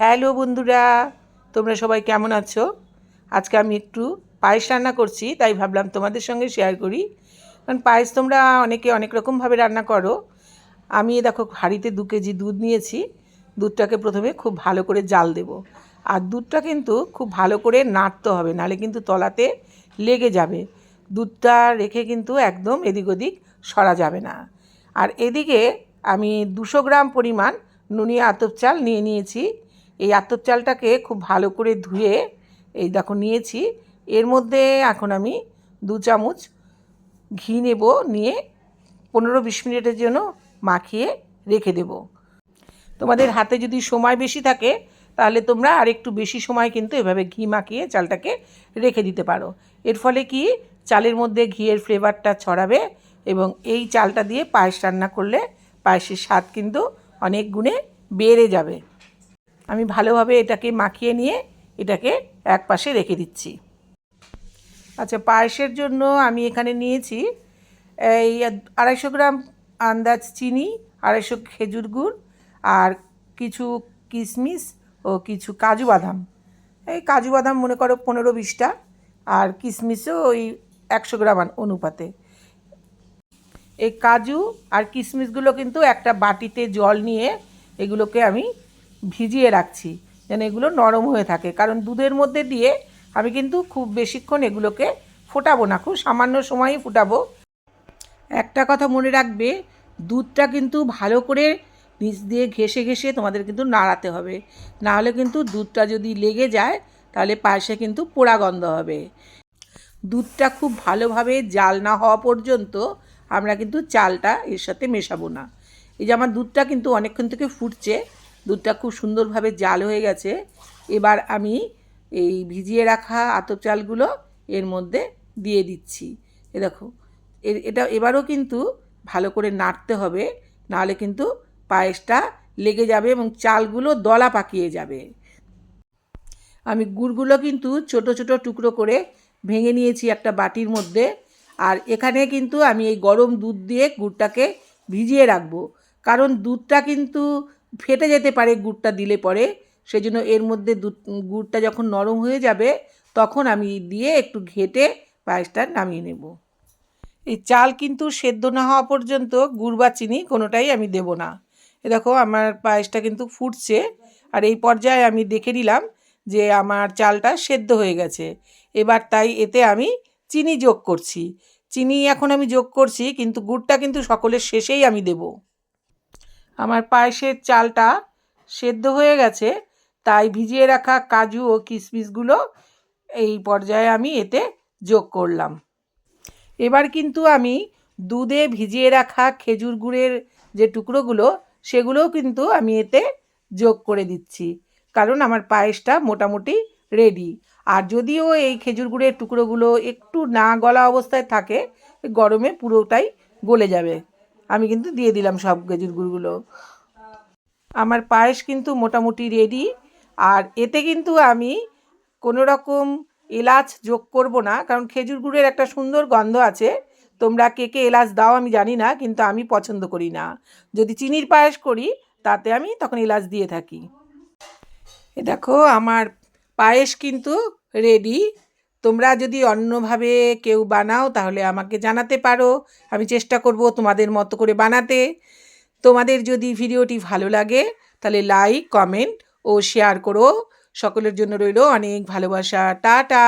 Hello বন্ধুরা, তোমরা সবাই কেমন আছো? আজকে আমি একটু পায়েস রান্না করছি, তাই ভাবলাম তোমাদের সঙ্গে শেয়ার করি। কারণ পায়েস তোমরা অনেকে অনেক রকমভাবে রান্না করো। আমি দেখো হাঁড়িতে দু কেজি দুধ নিয়েছি, দুধটাকে প্রথমে খুব ভালো করে জাল দেব। আর দুধটা কিন্তু খুব ভালো করে নাড়তে হবে, নাহলে কিন্তু তলাতে লেগে যাবে। দুধটা রেখে কিন্তু একদম এদিক ওদিক সরা যাবে না। আর এদিকে আমি দুশো গ্রাম পরিমাণ নুনিয়া আতপ চাল নিয়ে নিয়েছি। এই আতপ চালটাকে খুব ভালো করে ধুয়ে এই দেখো নিয়েছি। এর মধ্যে এখন আমি দু চামচ ঘি নেব, নিয়ে পনেরো বিশ মিনিটের জন্য মাখিয়ে রেখে দেব। তোমাদের হাতে যদি সময় বেশি থাকে, তাহলে তোমরা আর একটু বেশি সময় কিন্তু এভাবে ঘি মাখিয়ে চালটাকে রেখে দিতে পারো। এর ফলে কি? চালের মধ্যে ঘিয়ের ফ্লেভারটা ছড়াবে এবং এই চালটা দিয়ে পায়েস রান্না করলে পায়েসের স্বাদ কিন্তু অনেক গুণে বেড়ে যাবে। আমি ভালোভাবে এটাকে মাখিয়ে নিয়ে এটাকে এক পাশে রেখে দিচ্ছি। আচ্ছা পায়েসের জন্য আমি এখানে নিয়েছি এই আড়াইশো গ্রাম আন্দাজ চিনি, আড়াইশো খেজুর গুড় আর কিছু কিশমিশ ও কিছু কাজু বাদাম। এই কাজু বাদাম মনে করো পনেরো বিশটা আর কিশমিশও ওই একশো গ্রাম অনুপাতে। এই কাজু আর কিশমিশগুলো কিন্তু একটা বাটিতে জল নিয়ে এগুলোকে আমি ভিজিয়ে রাখছি, যেন এগুলো নরম হয়ে থাকে। কারণ দুধের মধ্যে দিয়ে আমি কিন্তু খুব বেশিক্ষণ এগুলোকে ফোটাবো না, খুব সামান্য সময়ই ফোটাবো। একটা কথা মনে রাখবে, দুধটা কিন্তু ভালো করে নিচ দিয়ে ঘেসে ঘেসে তোমাদের কিন্তু নাড়াতে হবে। নাহলে কিন্তু দুধটা যদি লেগে যায়, তাহলে পায়েসে কিন্তু পোড়া গন্ধ হবে। দুধটা খুব ভালোভাবে জাল না হওয়া পর্যন্ত আমরা কিন্তু চালটা এর সাথে মেশাবো না। এই যে আমার দুধটা কিন্তু অনেকক্ষণ থেকে ফুটছে দুধটা খুব সুন্দরভাবে জাল হয়ে গেছে। এবার আমি এই ভিজিয়ে রাখা আতপ চালগুলো এর মধ্যে দিয়ে দিচ্ছি। এ দেখো এটা এবারও কিন্তু ভালো করে নাড়তে হবে, নাহলে কিন্তু পায়েসটা লেগে যাবে এবং চালগুলো দলা পাকিয়ে যাবে। আমি গুড়গুলো কিন্তু ছোট ছোট টুকরো করে ভেঙে নিয়েছি একটা বাটির মধ্যে। আর এখানে কিন্তু আমি এই গরম দুধ দিয়ে গুড়টাকে ভিজিয়ে রাখব। কারণ দুধটা কিন্তু ফেটে যেতে পারে গুড়টা দিলে পরে, সেজন্য এর মধ্যে গুড়টা যখন নরম হয়ে যাবে, তখন আমি দিয়ে একটু ঘেটে পায়েসটা নামিয়ে নেব। এই চাল কিন্তু সেদ্ধ না হওয়া পর্যন্ত গুড় বা চিনি কোনোটাই আমি দেব না। এ দেখো, আমার পায়েসটা কিন্তু ফুটছে, আর এই পর্যায়ে আমি দেখে নিলাম যে আমার চালটা সেদ্ধ হয়ে গেছে। এবার তাই এতে আমি চিনি যোগ করছি। চিনি এখন আমি যোগ করছি, কিন্তু গুড়টা কিন্তু সকলের শেষেই আমি দেব। আমার পায়েসের চালটা সেদ্ধ হয়ে গেছে, তাই ভিজিয়ে রাখা কাজু ও কিশমিশগুলো এই পর্যায়ে আমি এতে যোগ করলাম। এবার কিন্তু আমি দুধে ভিজিয়ে রাখা খেজুর গুড়ের যে টুকরোগুলো, সেগুলোও কিন্তু আমি এতে যোগ করে দিচ্ছি, কারণ আমার পায়েসটা মোটামুটি রেডি আর যদিও এই খেজুর গুড়ের টুকরোগুলো একটু না গলা অবস্থায় থাকে, গরমে পুরোটাই গলে যাবে। আমি কিন্তু দিয়ে দিলাম সব খেজুর গুড়গুলো। আমার পায়েস কিন্তু মোটামুটি রেডি আর এতে কিন্তু আমি কোনো রকম এলাচ যোগ করব না, কারণ খেজুর গুড়ের একটা সুন্দর গন্ধ আছে। তোমরা কে কে এলাচ দাও আমি জানি না, কিন্তু আমি পছন্দ করি না। যদি চিনির পায়েস করি, তাতে আমি তখন এলাচ দিয়ে থাকি। দেখো, আমার পায়েস কিন্তু রেডি তোমরা যদি অন্যভাবে কেউ বানাও, তাহলে আমাকে জানাতে পারো। আমি চেষ্টা করব তোমাদের মতো করে বানাতে। তোমাদের যদি ভিডিওটি ভালো লাগে, তাহলে লাইক, কমেন্ট ও শেয়ার করো। সকলের জন্য রইল অনেক ভালোবাসা। টাটা!